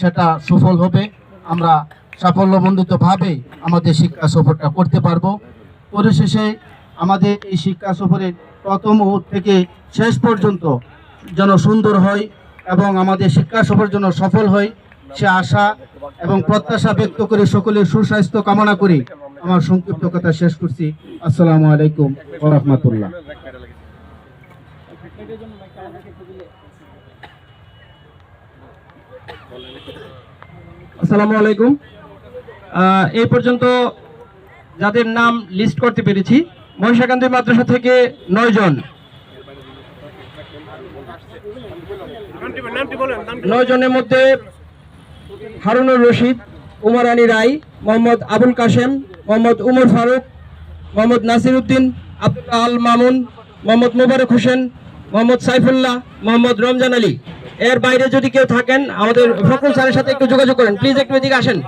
সেটা সফল হবে। আমরা সাফল্যমণ্ডিতভাবে আমাদের শিক্ষা সফরটা করতে পারব। পরিশেষে আমাদের এই শিক্ষা সফরের প্রথম থেকে শেষ পর্যন্ত যেন সুন্দর হয় এবং আমাদের শিক্ষা সফর যেন সফল হয়, সে আশা এবং প্রত্যাশা ব্যক্ত করে সকলের সুস্বাস্থ্য কামনা করি। আমার সংক্ষিপ্ত কথা শেষ করছি। আসসালামু আলাইকুম রহমতুল্লাহ। আসসালামু আলাইকুম। এই পর্যন্ত যাদের নাম লিস্ট করতে পেরেছি মহিষাকান্দি মাদ্রাসা থেকে নয় জন। নয় জনের মধ্যে হারুনুর রশিদ উমর আলী রায়, মোহাম্মদ আবুল কাশেম, মোহাম্মদ উমর ফারুক, মোহাম্মদ নাসির উদ্দিন আল মামুন, মোহাম্মদ মুবারক হোসেন, মোহাম্মদ সাইফুল্লাহ, মোহাম্মদ রমজান আলী। এর বাইরে যদি কেউ থাকেন, আমাদের ফখরুল স্যারের সাথে একটু যোগাযোগ করেন। প্লিজ একটু এদিকে আসেন।